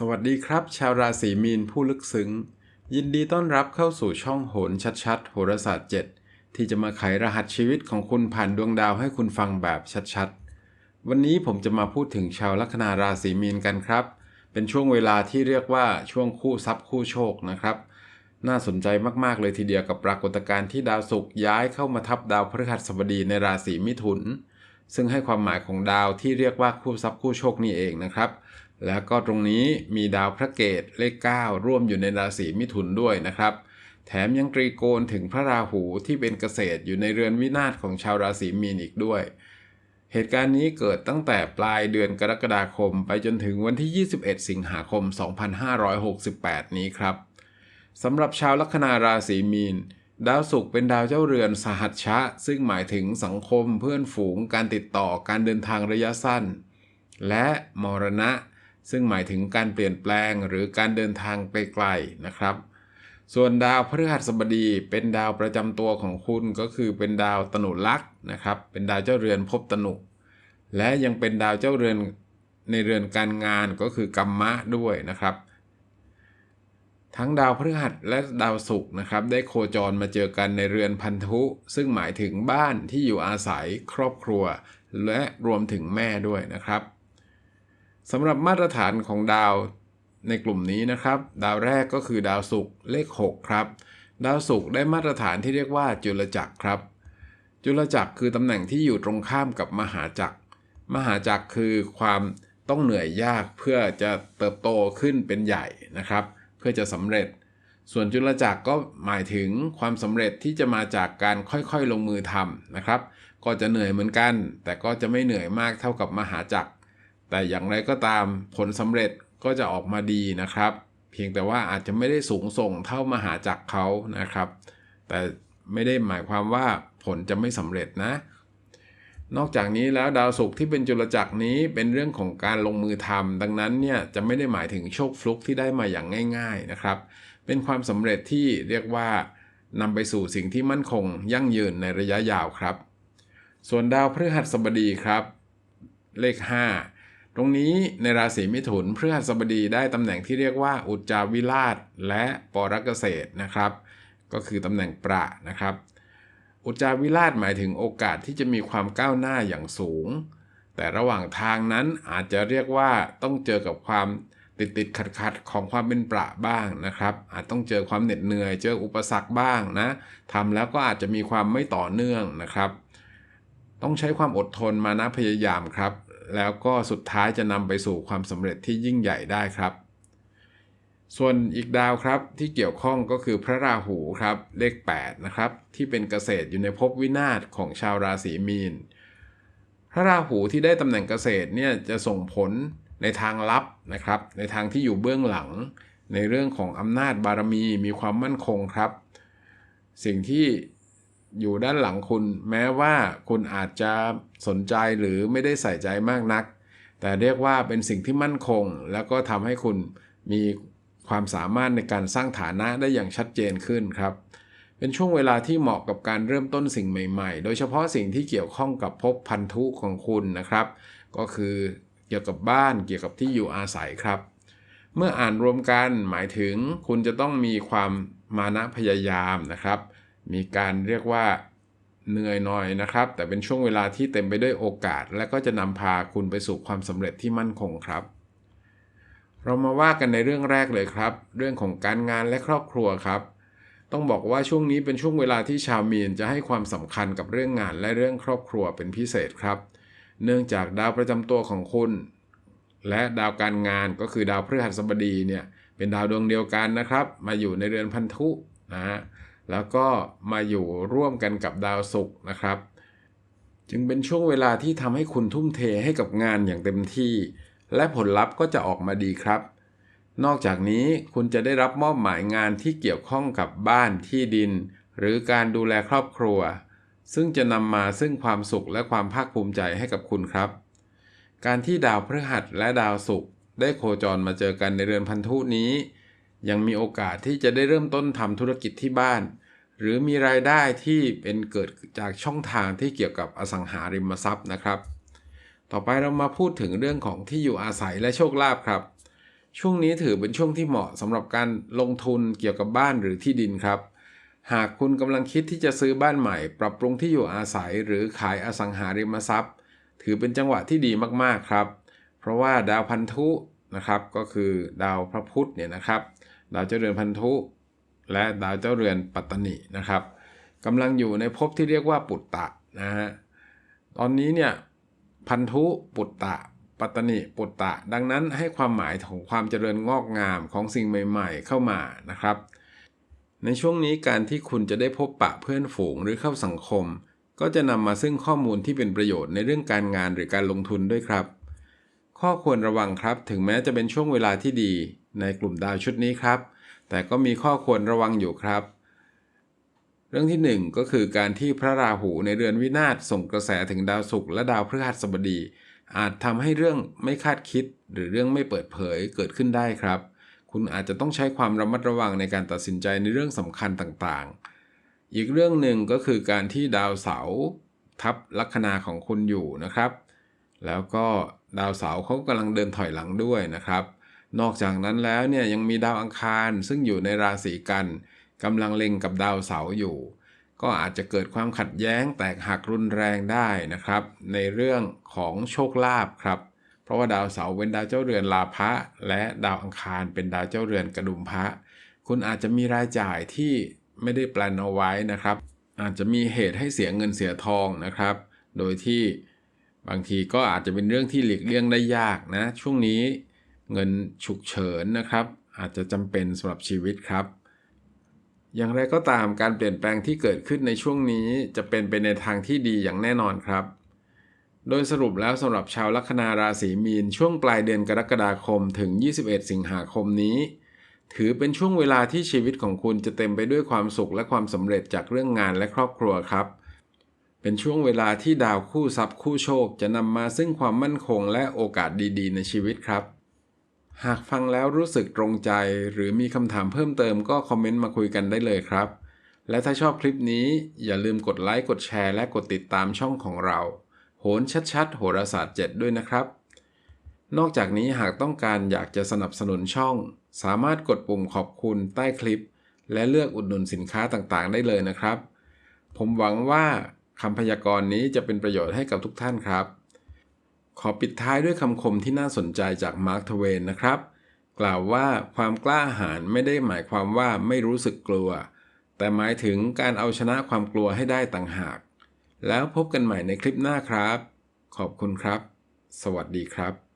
สวัสดีครับ ชาวราศีมีนผู้ลึกซึ้ง ยินดีต้อนรับเข้าสู่ช่องโหนชัดๆ โหราศาสตร์ 7 ที่จะมาไขรหัสชีวิตของคุณผ่านดวงดาวให้คุณฟังแบบชัดๆ วันนี้ผมจะมาพูดถึงชาวลัคนาราศีมีนกันครับ เป็นช่วงเวลาที่เรียกว่าช่วงคู่ทรัพย์คู่โชคนะครับ น่าสนใจมากๆเลยทีเดียวกับปรากฏการณ์ที่ดาวศุกร์ย้ายเข้ามาทับดาวพฤหัสบดีในราศีมิถุนซึ่งให้ความหมายของดาวที่เรียกว่าคู่ทรัพย์คู่โชคนี่เองนะครับ แล้วก็ตรงนี้มีดาวพระเกตเลข 9 ร่วมอยู่ในราศีมิถุนด้วยนะครับ แถมยังตรีโกณถึงพระราหูที่เป็นเกษตรอยู่ในเรือนวินาศของชาวราศีมีนอีกด้วย เหตุการณ์นี้เกิดตั้งแต่ปลายเดือนกรกฎาคม ไปจนถึงวันที่ 21 สิงหาคม 2568 นี้ครับสำหรับชาวลัคนาราศีมีนดาวศุกร์เป็นดาวเจ้าเรือนสหัชชะ ซึ่งหมายถึงสังคมเพื่อนฝูง การติดต่อการเดินทางระยะสั้น และมรณะ ซึ่งหมายถึงการเปลี่ยนแปลงหรือการเดินทางไปไกลนะครับ ส่วนดาวพฤหัสบดีเป็นดาวประจำตัวของคุณก็คือเป็นดาวตนุลักษ์นะครับ เป็นดาวเจ้าเรือนภพตนุ และยังเป็นดาวเจ้าเรือนในเรือนการงานก็คือกรรมะด้วยนะครับ ทั้งดาวพฤหัสและดาวศุกร์นะครับ ได้โคจรมาเจอกันในเรือนพันธุ ซึ่งหมายถึงบ้านที่อยู่อาศัยครอบครัว และรวมถึงแม่ด้วยนะครับ สำหรับมาตรฐานของดาวในกลุ่มนี้นะครับ ดาวแรกก็คือดาวศุกร์เลข 6 ครับ ดาวศุกร์ได้มาตรฐานที่เรียกว่าจุลจักรครับ จุลจักรคือตำแหน่งที่อยู่ตรงข้ามกับมหาจักร มหาจักรคือความต้องเหนื่อยยากเพื่อจะเติบโตขึ้นเป็นใหญ่นะครับ เพื่อจะสำเร็จ ส่วนจุลจักรก็หมายถึงความสำเร็จที่จะมาจากการค่อยๆลงมือทำนะครับ ก็จะเหนื่อยเหมือนกัน แต่ก็จะไม่เหนื่อยมากเท่ากับมหาจักร แต่อย่างไรก็ตามผลสำเร็จก็จะออกมาดีนะครับ เพียงแต่ว่าอาจจะไม่ได้สูงส่งเท่ามหาจักรเขานะครับ แต่ไม่ได้หมายความว่าผลจะไม่สำเร็จนะ นอกจากนี้แล้วดาวศุกร์ที่เป็นจุลจักรนี้เป็นเรื่องของการลงมือทำดังนั้นเนี่ยจะไม่ได้หมายถึงโชคฟลุกที่ได้มาอย่างง่าย ๆนะครับ เป็นความสำเร็จที่เรียกว่านำไปสู่สิ่งที่มั่นคงยั่งยืนในระยะยาวครับ ส่วนดาวพฤหัสบดีครับ เลข 5 ตรงนี้ในราศีมิถุนพฤหัสบดีได้ตำแหน่งที่เรียกว่า อุจจาวิราชและปรกเกษตรนะครับ ก็คือตำแหน่งประนะครับ อุจจาวิราชหมายถึงโอกาสที่จะมีความก้าวหน้าอย่างสูง แต่ระหว่างทางนั้นอาจจะเรียกว่าต้องเจอกับความติดติดขัดขัดของความเป็นประบ้างนะครับ อาจต้องเจอความเหน็ดเหนื่อย เจออุปสรรคบ้างนะทำแล้วก็อาจจะมีความไม่ต่อเนื่องนะครับ ต้องใช้ความอดทนมานะพยายามครับ แล้วก็สุดท้ายจะนำไปสู่ความสำเร็จที่ยิ่งใหญ่ได้ครับ ส่วนอีกดาวครับที่เกี่ยวข้องก็คือพระราหูครับเลข8นะครับที่เป็นเกษตรอยู่ในภพวินาศของชาวราศีมีน พระราหูที่ได้ตำแหน่งเกษตรเนี่ยจะส่งผลในทางลับนะครับในทางที่อยู่เบื้องหลัง ในเรื่องของอำนาจบารมีมีความมั่นคงครับ สิ่งที่ อยู่ด้านหลังคุณ แม้ว่าคุณอาจจะสนใจหรือไม่ได้ใส่ใจมากนัก แต่เรียกว่าเป็นสิ่งที่มั่นคง แล้วก็ทำให้คุณมีความสามารถในการสร้างฐานะได้อย่างชัดเจนขึ้นครับ เป็นช่วงเวลาที่เหมาะกับการเริ่มต้นสิ่งใหม่ๆ โดยเฉพาะสิ่งที่เกี่ยวข้องกับภพพันธุของคุณนะครับ ก็คือเกี่ยวกับบ้านเกี่ยวกับที่อยู่อาศัยครับ เมื่ออ่านรวมกันหมายถึงคุณจะต้องมีความมานะพยายามนะครับ มีการเรียกว่าเหนื่อยหน่อยนะครับ แต่เป็นช่วงเวลาที่เต็มไปด้วยโอกาส และก็จะนำพาคุณไปสู่ความสำเร็จที่มั่นคงครับ เรามาว่ากันในเรื่องแรกเลยครับ เรื่องของการงานและครอบครัวครับ ต้องบอกว่าช่วงนี้เป็นช่วงเวลาที่ชาวมีนจะให้ความสำคัญกับเรื่องงานและเรื่องครอบครัวเป็นพิเศษครับ เนื่องจากดาวประจำตัวของคุณ และดาวการงานก็คือดาวพฤหัสบดีเนี่ยเป็นดาวดวงเดียวกันนะครับ มาอยู่ในเรือนพันธุนะฮะ แล้วก็มาอยู่ร่วมกันกับดาวศุกร์นะครับ จึงเป็นช่วงเวลาที่ทำให้คุณทุ่มเทให้กับงานอย่างเต็มที่ และผลลัพธ์ก็จะออกมาดีครับ นอกจากนี้คุณจะได้รับมอบหมายงานที่เกี่ยวข้องกับบ้านที่ดิน หรือการดูแลครอบครัว ซึ่งจะนำมาซึ่งความสุขและความภาคภูมิใจให้กับคุณครับ การที่ดาวพฤหัสและดาวศุกร์ได้โคจรมาเจอกันในเรือนพันธุนี้ ยังมีโอกาสที่จะได้เริ่มต้นทำธุรกิจที่บ้าน หรือมีรายได้ที่เป็นเกิดจากช่องทางที่เกี่ยวกับอสังหาริมทรัพย์นะครับ ต่อไปเรามาพูดถึงเรื่องของที่อยู่อาศัยและโชคลาภครับ ช่วงนี้ถือเป็นช่วงที่เหมาะสำหรับการลงทุนเกี่ยวกับบ้านหรือที่ดินครับ หากคุณกำลังคิดที่จะซื้อบ้านใหม่ ปรับปรุงที่อยู่อาศัยหรือขายอสังหาริมทรัพย์ ถือเป็นจังหวะที่ดีมากๆครับ เพราะว่าดาวพันธุ นะครับก็คือดาวพระพุธเนี่ยนะครับดาวเจ้าเรือนพันธุ และดาวเจ้าเรือนปัตตนินะครับกำลังอยู่ในภพที่เรียกว่าปุตตะนะฮะตอนนี้เนี่ยพันธุปุตตะ ปัตตนิปุตตะ ดังนั้นให้ความหมายของความเจริญงอกงามของสิ่งใหม่ ๆ เข้ามานะครับ ในช่วงนี้การที่คุณจะได้พบปะเพื่อนฝูงหรือเข้าสังคม ก็จะนำมาซึ่งข้อมูลที่เป็นประโยชน์ในเรื่องการงานหรือการลงทุนด้วยครับ ข้อควรระวังครับ ถึงแม้จะเป็นช่วงเวลาที่ดี ในกลุ่มดาวชุดนี้ครับ แต่ก็มีข้อควรระวังอยู่ครับ เรื่องที่หนึ่งก็คือการที่พระราหูในเรือนวินาศส่งกระแสถึงดาวศุกร์และดาวพฤหัสบดี อาจทำให้เรื่องไม่คาดคิด หรือเรื่องไม่เปิดเผยเกิดขึ้นได้ครับ คุณอาจจะต้องใช้ความระมัดระวังในการตัดสินใจในเรื่องสำคัญต่างๆ อีกเรื่องหนึ่งก็คือการที่ดาวเสาร์ทับลัคนาของคุณอยู่นะครับ แล้วก็ดาวเสาร์เขากำลังเดินถอยหลังด้วยนะครับ นอกจากนั้นแล้วเนี่ยยังมีดาวอังคารซึ่งอยู่ในราศีกันกำลังเล็งกับดาวเสาร์อยู่ ก็อาจจะเกิดความขัดแย้งแตกหักรุนแรงได้นะครับ ในเรื่องของโชคลาภครับ เพราะว่าดาวเสาร์เป็นดาวเจ้าเรือนลาภะและดาวอังคารเป็นดาวเจ้าเรือนกระดุมพระคุณอาจจะมีรายจ่ายที่ไม่ได้แปลนเอาไว้นะครับ อาจจะมีเหตุให้เสียเงินเสียทองนะครับ โดยที่ บางทีก็อาจจะเป็นเรื่องที่หลีกเลี่ยงได้ยากนะ ช่วงนี้เงินฉุกเฉินนะครับ อาจจะจำเป็นสำหรับชีวิตครับ อย่างไรก็ตามการเปลี่ยนแปลงที่เกิดขึ้นในช่วงนี้จะเป็นไปในทางที่ดีอย่างแน่นอนครับ โดยสรุปแล้วสำหรับชาวลัคนาราศีมีนช่วงปลายเดือนกรกฎาคมถึง 21 สิงหาคมนี้ ถือเป็นช่วงเวลาที่ชีวิตของคุณจะเต็มไปด้วยความสุขและความสำเร็จจากเรื่องงานและครอบครัวครับ เป็นช่วงเวลาที่ดาวคู่ทรัพย์คู่โชคจะนำมาซึ่งความมั่นคงและโอกาสดีๆ ในชีวิตครับ หากฟังแล้วรู้สึกตรงใจ หรือมีคำถามเพิ่มเติมก็คอมเมนต์มาคุยกันได้เลยครับ และถ้าชอบคลิปนี้อย่าลืมกดไลค์กดแชร์และกดติดตามช่องของเรา โหนชัดๆ โหราศาสตร์ 7 ด้วยนะครับ นอกจากนี้หากต้องการอยากจะสนับสนุนช่อง สามารถกดปุ่มขอบคุณใต้คลิป และเลือกอุดหนุนสินค้าต่างๆ ได้เลยนะครับ ผมหวังว่า คำพยากรณ์นี้จะเป็นประโยชน์ให้กับทุกท่านครับ ขอปิดท้ายด้วยคำคมที่น่าสนใจจากมาร์คทเวนนะครับ กล่าวว่าความกล้าหาญไม่ได้หมายความว่าไม่รู้สึกกลัว แต่หมายถึงการเอาชนะความกลัวให้ได้ต่างหาก แล้วพบกันใหม่ในคลิปหน้าครับ ขอบคุณครับ สวัสดีครับ